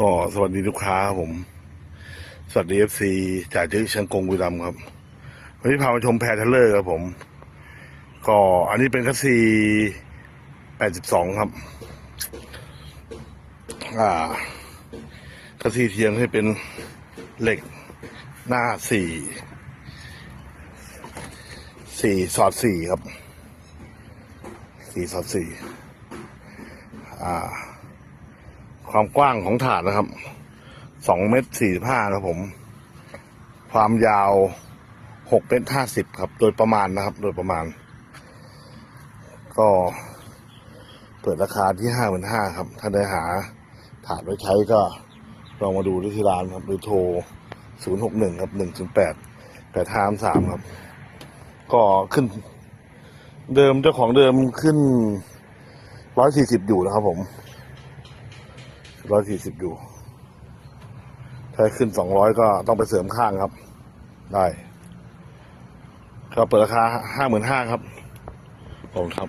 ก็สวัสดีลูกค้าครับผม สวัสดีเอฟซีจ่ากที่เชียงกงบุรีรัมย์ครับ วันนี้พามาชมแพรเทเลอร์ครับผม ก็อันนี้เป็นคัสซี82ครับ อ่าคัสซีเทียมให้เป็นเหล็กหน้าสี่สี่สอดสี่ครับสี่สอดสี่อ่า ความกว้างของถาดนะครับ สองเมตรสี่ห้าครับผม ความยาวหกเมตรห้าสิบครับ โดยประมาณนะครับ โดยประมาณ ก็เปิดราคาที่ห้าหมื่นห้าครับ ถ้าได้หาถาดไว้ใช้ก็ลองมาดูที่ร้านครับ หรือโทรศูนย์หกหนึ่งครับหนึ่งศูนย์แปดแปดห้าสามครับ ก็ขึ้น เดิมเจ้าของเดิมขึ้นร้อยสี่สิบอยู่นะครับผม ร้อยสี่สิบอยู่ ถ้าขึ้นสองร้อยก็ต้องไปเสริมข้างครับ ได้ก็เปิดราคาห้าหมื่นห้าครับผมครับ